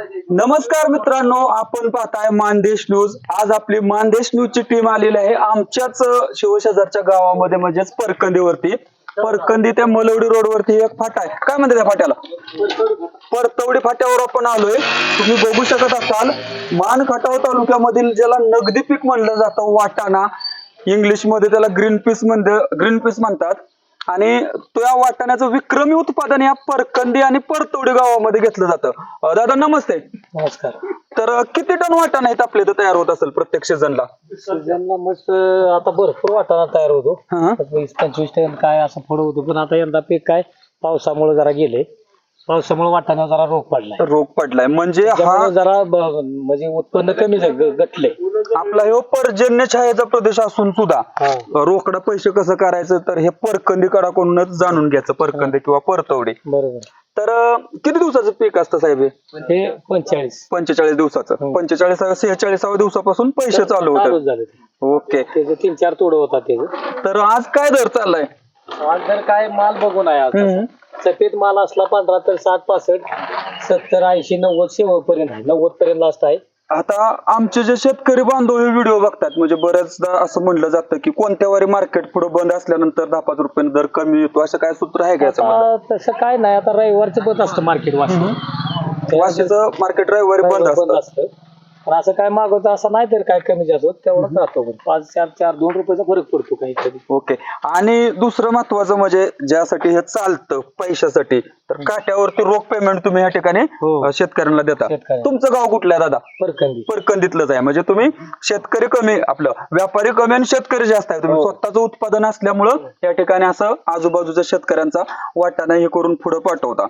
नमस्कार मित्रांनो आपण पाहताय मानदेश न्यूज. आज आपली मानदेश न्यूज ची टीम आलेली आहे. आमच्याच शिवशेजारच्या गावामध्ये म्हणजेच परकंदीवरती. परकंदी त्या मलवडी रोडवरती एक फाटा आहे. काय म्हणते त्या फाट्याला? परतवडी फाट्यावर आपण आलोय. तुम्ही बघू शकत असाल मान खटाव तालुक्यामधील ज्याला नगदी पीक म्हणलं जातं वाटाणा. इंग्लिशमध्ये त्याला ग्रीन पीस म्हणते ग्रीन पीस म्हणतात. आणि तो या वाटाण्याचं विक्रमी उत्पादन या परकंदी आणि परतवडी गावामध्ये घेतलं जातं. अं, दादा नमस्ते. नमस्कार. तर अं, किती टन वाटाणा आहेत आपल्या इथं तयार होत असेल प्रत्येक सीझनला? सीझनला मस्त आता भरपूर वाटाणा तयार होतो. हा. वीस पंचवीस टन काय असं पुढं होतो पण आता यंदा पीक काय? पावसामुळे जरा गेले. पावसामुळे वाटाणा जरा रोग पडलाय. रोग पडलाय. म्हणजे हा त्यामुळे जरा ब- म्हणजे उत्पन्न कमी झालं, ग- गटले. आपला हे पर्जन्य छायेचा प्रदेश असून सुद्धा रोकडा पैसे कसं करायचं तर हे परकंदी कडाकडूनच जाणून घ्यायचं परकंदी किंवा परतवडी. बरोबर. तर अं, किती दिवसाचं पीक असतं साहेब हे? हे पंचेचाळीस. पंचेचाळीस दिवसाचं. हो. पंचेचाळीस सेहेचाळीसाव्या दिवसापासून पैसे चालू होतात. झालं ते. ओके. त्याचे तीन चार तोड होतात त्याचे. तर आज काय दर चाललाय? आज जर काय माल बघून आहे हम्म. सफेद माल असला पंधरा तर साठ पासष्ट सत्तर ऐंशी नव्वद शेवट पर्यंत आहे. नव्वद पर्यंत लास्ट आहे. आता आमचे जे शेतकरी बांधव हे व्हिडिओ बघतात म्हणजे बऱ्याचदा असं म्हणलं जातं की कोणत्या वारी मार्केट पुढे बंद असल्यानंतर दहा पाच रुपये दर कमी येतो असं काय सूत्र आहे का याच्यामध्ये आता तसं काय नाही. आता रविवारचं बंद असतं मार्केट वाशी वाशीचं मार्केट रविवारी बंद बंद असतं. असतं. पण असं काय मागवतं असं नाही तर काय कमी जास्त होत तेवढंच राहतो. पण पाच चार चार दोन रुपयाचा फरक पडतो काही कधी ओके. आणि दुसरं महत्वाचं म्हणजे ज्यासाठी हे चालतं पैशासाठी तर काट्यावरती रोख पेमेंट तुम्ही या ठिकाणी हो. अं, शेतकऱ्यांना देता. शेतकऱ्यांना. तुमचं गाव कुठलं आहे दादा? परकंदी. परकंदीतलंच आहे. म्हणजे तुम्ही शेतकरी कमी आपलं व्यापारी कमी आणि शेतकरी जास्त आहे. तुम्ही हो. स्वतःचं उत्पादन असल्यामुळं या ठिकाणी असं आजूबाजूच्या शेतकऱ्यांचा वाटाणा हे करून पुढे पाठवता.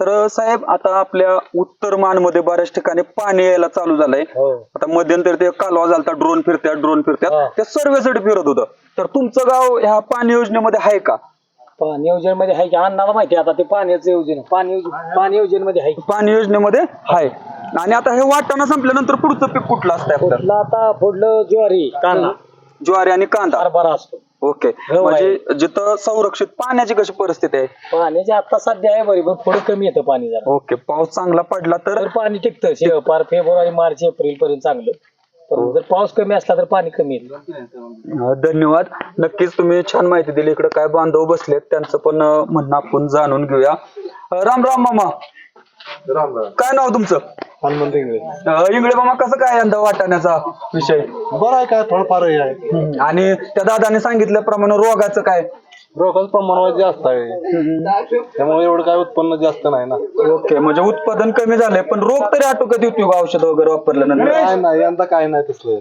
तर साहेब आता आपल्या उत्तर मानमध्ये बऱ्याच ठिकाणी पाणी यायला चालू झालंय. हो. आता मध्यंतरी ते कालवा झालता ड्रोन फिरत्यात ड्रोन फिरत्यात हा. ते सर्वेसाठी फिरत होतं. तर तुमचं गाव ह्या पाणी योजनेमध्ये आहे का? पाणी योजनेमध्ये आहे की? अण्णाला माहिती आहे आता ते पाण्याचं योजना. पाणी योजना पाणी योजनेमध्ये आहे. पाणी योजनेमध्ये आहे. आणि आता हे वाटाणा संपल्यानंतर पुढचं पीक कुठलं असतंय आपलं आता पुढलं ज्वारी कांदा. ज्वारी आणि कांदा. हरभरा असतो. ओके. हो, म्हणजे जिथं संरक्षित पाण्याची कशी परिस्थिती आहे? पाण्याची आता सध्या आहे बरी पण थोडं कमी येतं पाणी जरा. ओके. पाऊस चांगला पडला तर? तर पाणी टिकतं शे- पार फेब्रुवारी मार्च एप्रिल पर्यंत चांगलं. पण जर पाऊस कमी असला तर पाणी कमी येतं. अं, धन्यवाद. नक्कीच तुम्ही छान माहिती दिली. इकडे काय बांधव बसलेत त्यांचं पण अं, म्हणणं आपण जाणून घेऊया. अं, राम राम मामा. काय नाव तुमचं? हनुमंत इंगळे. अं, इंगळे मामा कसं काय यंदा वाटाण्याचा विषय? बरं आहे काय थोडंफार हे आहे. आणि त्या दादाने सांगितल्याप्रमाणे रोगाचं काय? रोगाचं प्रमाण जास्त आहे. त्यामुळे एवढं काय उत्पन्न जास्त नाही ना. ओके म्हणजे उत्पादन कमी झालंय पण रोग तरी आटोक्यात येतो का औषध वगैरे वापरल्यानंतर? काय नाही यंदा काय नाही तसलं.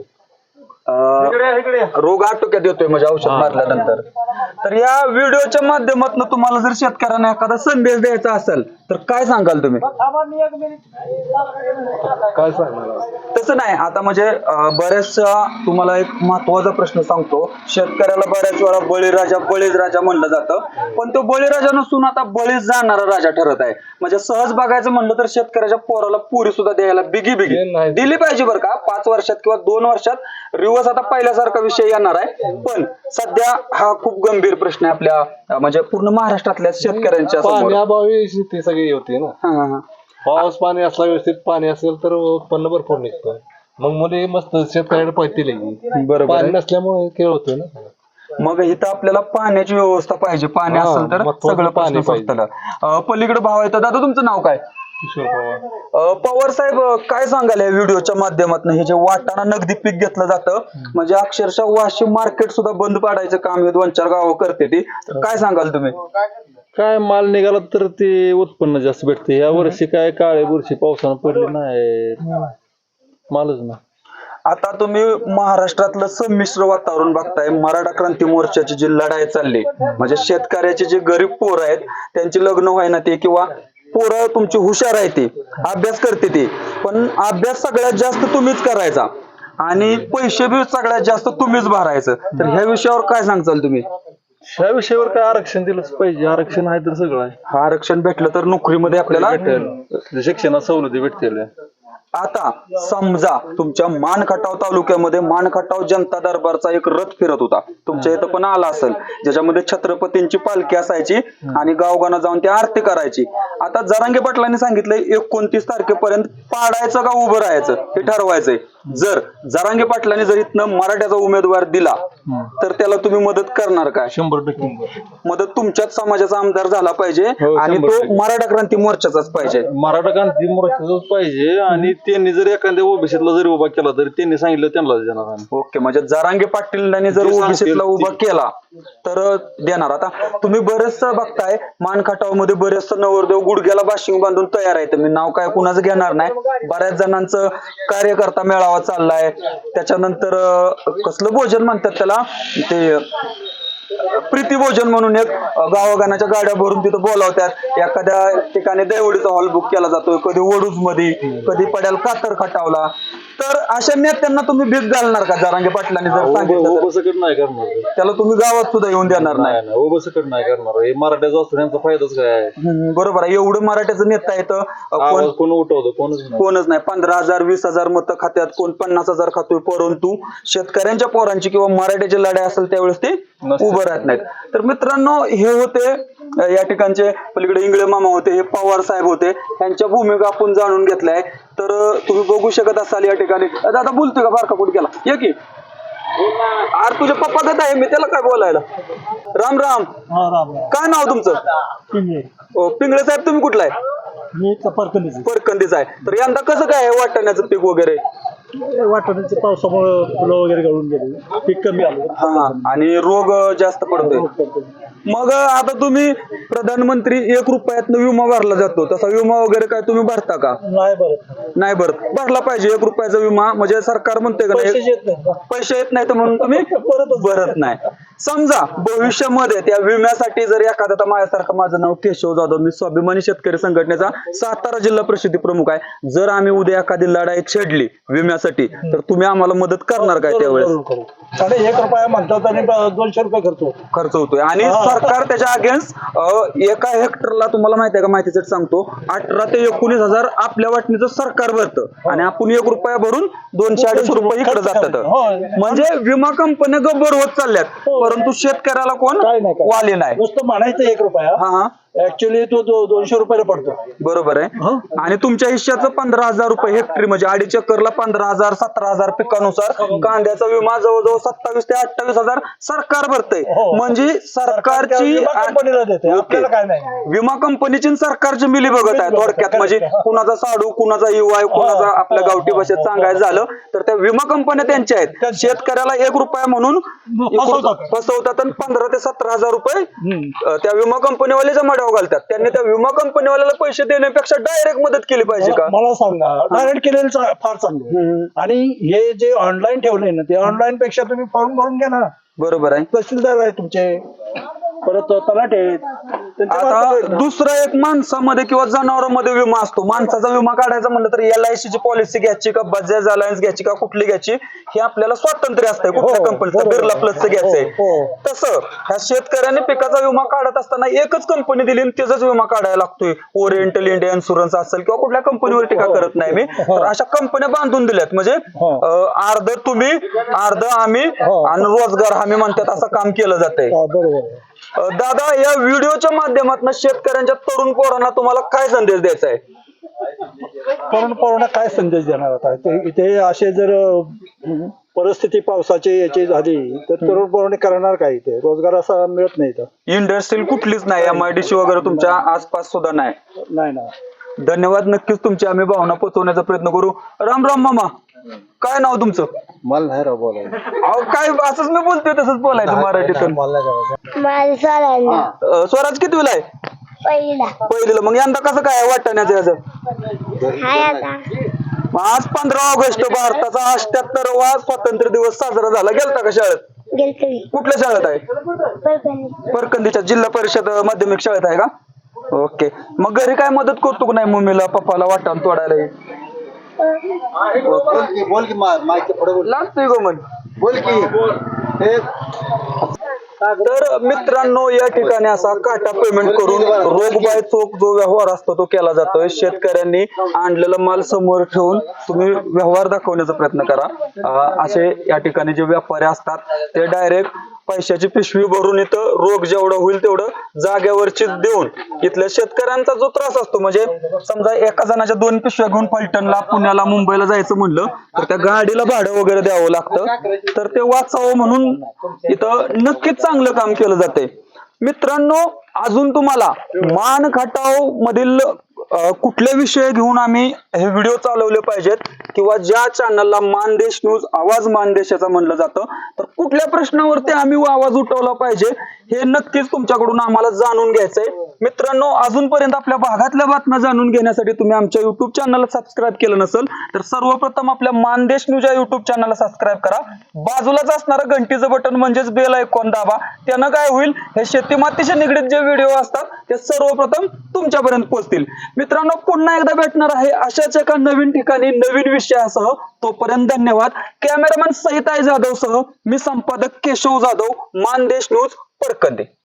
अं, रोग आटोक्यात येतोय म्हणजे औषध मारल्यानंतर. तर या व्हिडिओच्या माध्यमातून तुम्हाला जर शेतकऱ्यांना एखादा संदेश द्यायचा असेल तर काय सांगाल तुम्ही? काय सांगणार तसं नाही आता म्हणजे अं, बऱ्याचशा तुम्हाला एक महत्त्वाचा प्रश्न सांगतो. शेतकऱ्याला बऱ्याच वेळा बळीराजा बळीज राजा म्हणलं जातं. पण तो बळीराजा नसून आता बळीच जाणारा राजा ठरत आहे. म्हणजे सहज बघायचं म्हणलं तर शेतकऱ्याच्या पोराला पुरी सुद्धा द्यायला बिगी बिगी. हे नाही. दिली पाहिजे बरं का? पाच वर्षात किंवा दोन वर्षात. रिवर्स आता पहिल्यासारखा विषय येणार आहे. पण सध्या हा खूप गंभीर प्रश्न आहे आपल्या अं, म्हणजे पूर्ण महाराष्ट्रातल्या शेतकऱ्यांच्या समोर. पाण्याअभावी शेती सगळी. होती ना. हा, हा, हा. पाऊस पाणी असला व्यवस्थित पाणी असेल तर उत्पन्न भरपूर निघतं. मग मुले मस्त शेतकऱ्याकडे पळतील बरोबर पाणी आहे. नसल्यामुळे खेळ होतोय ना. मग इथं आपल्याला पाण्याची व्यवस्था पाहिजे. पाणी हा, असेल तर सगळं पाणी पाणी पाहिजे. पलीकडे भाव तर दादा तुमचं नाव काय? किशोर पवार साहेब काय सांगाल या व्हिडिओच्या माध्यमातून? हे जे वाटाणा नगदी पीक घेतलं जातं म्हणजे अक्षरशः वाशिम मार्केट सुद्धा बंद पाडायचं काम हे दोन चार गावं करते ती. तर काय सांगाल तुम्ही? काय माल निघाला तर ते उत्पन्न जास्त भेटते. या वर्षी काय काळे बुरशी पावसानं पडले नाही मालच ना आता तुम्ही महाराष्ट्रातलं संमिश्र वातावरण बघताय. मराठा क्रांती मोर्चाची जी लढाई चालली म्हणजे शेतकऱ्याचे जे गरीब पोरं आहेत त्यांची लग्न व्हायना ते किंवा पोरं तुमची हुशार आहे ती. अभ्यास करते ती. पण अभ्यास सगळ्यात जास्त तुम्हीच करायचा. आणि पैसे बी सगळ्यात जास्त तुम्हीच भरायचं. तर ह्या विषयावर काय सांगचाल तुम्ही? ह्या विषयावर काय आरक्षण दिलंच पाहिजे. आरक्षण आहे तर सगळं आहे. हा आरक्षण भेटलं तर नोकरीमध्ये आपल्याला भेटेल. शिक्षणात सवलती भेटतील. आता समजा तुमच्या मानखटाव तालुक्यामध्ये मानखटाव जनता दरबारचा एक रथ फिरत होता. तुमच्या इथं पण आला असेल. ज्याच्यामध्ये छत्रपतींची पालखी असायची आणि गावगाना जाऊन ती आरती करायची. आता जरांगे पाटलांनी सांगितलंय एकोणतीस तारखेपर्यंत पाडायचं का उभं राहायचं? हे ठरवायचंय. जर जरांगे पाटलांनी जर इथनं मराठ्याचा उमेदवार दिला तर त्याला तुम्ही मदत करणार काय शंभर टक्के. मदत तुमच्याच समाजाचा आमदार झाला पाहिजे हो, आणि तो. मराठा क्रांती मोर्चाचाच पाहिजे. मराठा क्रांती मोर्चाचाच पाहिजे आणि त्यांनी जर एखाद्या ओबीसीतला जरी उभा केला तरी त्यांनी सांगितलं त्यांनाच देणार आम्ही. ओके म्हणजे जरांगे पाटीलांनी जर जे सांगतील ओबीसीतला ते. उभा केला तर देणार. आता तुम्ही बरेचस बघताय मानखटावमध्ये बरेचस नवरदेव गुडघ्याला बाशिंग बांधून तयार आहे मी नाव काय कुणाचं घेणार नाही. बऱ्याच जणांचं कार्यकर्ता मेळावा चाललाय. त्याच्यानंतर अं, कसलं भोजन म्हणतात त्याला? ते प्रीती भोजन म्हणून एक गावागानाच्या गाड्या भरून तिथं बोलावतात एखाद्या ठिकाणी दैवडीचा हॉल बुक केला जातोय कधी वडूजमध्ये कधी पड्याल कातर खटावला. तर अशा नेत्यांना तुम्ही भीक घालणार का? जरांगे पाटलांनी जर सांगितलं तर? ओबसकट नाही करणार. त्याला तुम्ही गावात सुद्धा येऊन देणार नाही. नाही नाही ओबसकट नाही करणार. हे मराठ्याचा असून यांचा फायदाच काय आहे? हम्म, बरोबर आहे. एवढं मराठ्याचं नेता येतं आवाज कोण? कोण उठवतं? कोणच नाही. कोणच नाही. पंधरा हजार वीस हजार मतं खात्यात कोण पन्नास हजार खातोय परंतु शेतकऱ्यांच्या पोरांची किंवा मराठ्याची लढाई असेल त्यावेळेस ते नसते. उभं राहत नाहीत. तर मित्रांनो हे होते या ठिकाणचे पलीकडे इंगळे मामा होते हे पवार साहेब होते. त्यांच्या भूमिका आपण जाणून घेतलाय तर तुम्ही बघू शकत असाल या ठिकाणी. दादा बोलतोय का बारका कुठे गेला ये की. अरे तुझ्या पप्पा गत आहे मी त्याला काय बोलायला? राम राम. काय नाव तुमचं? ओ, पिंगळे साहेब तुम्ही कुठला आहे? परकंदीच आहे. तर यंदा कसं काय आहे वाटाण्याचं पीक वगैरे? वाटण्याच्या पावसामुळे फुलं वगैरे गळून गेली? पीक कमी आलं. हा आणि रोग जास्त पडतोय. मग आता तुम्ही प्रधानमंत्री एक रुपयात विमा भरला जातो. तसा विमा वगैरे काय तुम्ही भरता का? नाही बरं नाही भरत. भरला पाहिजे एक रुपयाचा विमा. म्हणजे सरकार म्हणते का पैसे नाही येत नाही पैसे येत नाही तर म्हणून तुम्ही भरत नाही. समजा भविष्यामध्ये त्या विम्यासाठी जर एखादा आता माझ्यासारखं माझं नाव केशव जाधव मी स्वाभिमानी शेतकरी संघटनेचा सातारा जिल्हा परिषदेचे प्रमुख आहे. जर आम्ही उद्या एखादी लढाई छेडली विम्यासाठी तर तुम्ही आम्हाला मदत करणार काय त्यावेळेस? करू, करू. साडे एक रुपया म्हणतात आणि ब- दोनशे रुपये खर्च होतो. खर्च होतोय. आणि सरकार त्याच्या अगेन्स्ट एका हेक्टरला तुम्हाला माहिती आहे का? माहितीसाठी सांगतो. अठरा ते एकोणीस हजार आपल्या वाटणीचं सरकार भरतं. आणि आपण एक रुपया भरून दोनशे अडीचशे रुपये इकडे जातात. म्हणजे विमा कंपन्या गब्बर होत चालल्यात. परंतु शेतकऱ्याला कोण. वाले नाही. नुसतं म्हणायचं एक रुपया. हा हा. ऍक्च्युली तो दो- दोनशे रुपयाला पडतो. बरोबर आहे. आणि तुमच्या हिश्श्याचं पंधरा हजार रुपये हेक्टरी म्हणजे अडीच एकरला पंधरा हजार सतरा हजार पिकानुसार कांद्याचा विमा जवळजवळ सत्तावीस ते अठ्ठावीस हजार सरकार भरतंय. हो. म्हणजे सरकारची विमा कंपनीला देते ओके. आपल्याला काय नाही. विमा कंपनीची आणि सरकारची मिली बघत आहे थोडक्यात. म्हणजे कुणाचा साडू कुणाचा युवा कुणाचा आपल्या गावठी भाषेत सांगायचं झालं तर त्या विमा कंपन्या त्यांच्या आहेत. शेतकऱ्याला एक रुपया म्हणून फसवतात. फसवतात आणि पंधरा ते सतरा हजार रुपये अं, त्या विमा कंपनीवाले जमाड्यावर घालतात. त्यांनी त्या विमा कंपनीवाल्याला पैसे देण्यापेक्षा डायरेक्ट मदत केली पाहिजे का? मला सांगा डायरेक्ट केलेलं फार चांगलं आणि हे जे ऑनलाईन ठेवलंय ना ते ऑनलाईन पेक्षा तुम्ही फॉर्म भरून घ्या ना. बरोबर आहे. तहसीलदार आहे तुमचे. परत तलाटे आहेत. त्यांच्या आता. दुसरा एक माणसामध्ये किंवा जनावरांमध्ये विमा असतो माणसाचा विमा काढायचा म्हणलं तर एल आय ची पॉलिसी घ्यायची का बजाज अलायन्स घ्यायची का कुठली घ्यायची हे आपल्याला स्वातंत्र्य असतंय कुठल्या हो, कंपनीचं बरोबर. बिर्ला प्लसचं घ्यायचंय हो, हो. तसं ह्या शेतकऱ्याने पिकाचा विमा काढत असताना एकच कंपनी दिली आणि त्याचाच विमा काढायला लागतोय ओरिएंटल इंडिया इन्शुरन्स असेल किंवा कुठल्या कंपनीवर टीका करत नाही मी तर अशा कंपन्या बांधून दिल्यात म्हणजे हो. अं, अर्ध तुम्ही अर्ध आम्ही हो. आणि रोजगार हमी म्हणतात असं काम केलं जातंय हा, बरोबर आहे. दादा या व्हिडिओच्या माध्यमातून शेतकऱ्यांच्या तरुण पोरांना तुम्हाला काय संदेश द्यायचा आहे? तरुण पोरांना काय संदेश देणार आता? ते इथे असे जर अं, परिस्थिती पावसाची याची झाली तर तरुण पोरांनी करणार काय इथे? रोजगार असा मिळत नाही इथं. इंडस्ट्री कुठलीच नाही एम आय डी सी वगैरे तुमच्या आसपास सुद्धा नाही. नाही ना. धन्यवाद. नक्कीच तुमची आम्ही भावना पोचवण्याचा प्रयत्न करू. राम राम मामा. काय नाव तुमचं? मला नाही राव बोलायला अहो काय असंच मी बोलतोय तसंच बोलायचं मराठीतून. मला सोडायला अ, स्वराज किती वेळा आहे? पहिला. पहिलेला. मग यंदा कसं काय वाटण्याचं याचं? हाय आता. मग आज पंधरा ऑगस्ट भारताचा अष्ट्याहत्तरवा स्वातंत्र्य दिवस साजरा झाला. गेलता का शाळेत? गेलतो कुठल्या शाळेत आहे? परभणी. परकंदीच्या जिल्हा परिषद माध्यमिक शाळेत आहे का? ओके. मग घरी काय मदत करतो का नाही मम्मीला पप्पाला वाटाण तोडायला? बोल की बोल की मा- माईकच्या पुढे बोल. लागतोय गो बोल की. हे तर मित्रांनो या ठिकाणी असा काटा पेमेंट करून रोग बाय चोक जो व्यवहार असतो तो केला जातोय. शेतकऱ्यांनी आणलेला माल समोर ठेवून तुम्ही व्यवहार दाखवण्याचा प्रयत्न करा. अं, असे या ठिकाणी जे व्यापारी असतात ते डायरेक्ट पैशाची पिशवी भरून इथं रोग जेवढं होईल तेवढं जाग्यावरची देऊन इथल्या शेतकऱ्यांचा जो त्रास असतो म्हणजे समजा एका जणाच्या दोन पिशव्या घेऊन फलटणला पुण्याला मुंबईला जायचं म्हणलं तर त्या गाडीला भाडं वगैरे द्यावं लागतं. तर ते वाचावं म्हणून इथं नक्कीच चांगलं काम केलं जाते मित्रांनो अजून तुम्हाला मान खटाव मधील कुठले विषय घेऊन आम्ही हे व्हिडिओ चालवले पाहिजेत? किंवा ज्या चॅनलला मानदेश न्यूज आवाज मानदेश याचा म्हणलं जातं तर कुठल्या प्रश्नावरती आम्ही आवाज उठवला पाहिजे हे नक्कीच तुमच्याकडून आम्हाला जाणून घ्यायचंय. मित्रांनो अजूनपर्यंत आपल्या भागातल्या बातम्या जाणून घेण्यासाठी तुम्ही आमच्या युट्यूब चॅनलला सबस्क्राईब केलं नसेल तर सर्वप्रथम आपल्या मानदेश न्यूज या युट्यूब चॅनलला सबस्क्राईब करा. बाजूलाच असणारं घंटीचं बटन म्हणजेच बेल ऐकॉन दाबा. त्यानं काय होईल? हे शेती मातीशी निगडीत जे व्हिडिओ असतात ते सर्वप्रथम तुमच्यापर्यंत पोहोचतील. मित्रांनो पुन्हा एकदा भेटणार आहे अशाच एका नवीन ठिकाणी नवीन विषयासह. तोपर्यंत धन्यवाद. कॅमेरामॅन सहिताई जाधव सह मी संपादक केशव जाधव मानदेश न्यूज पडकंदे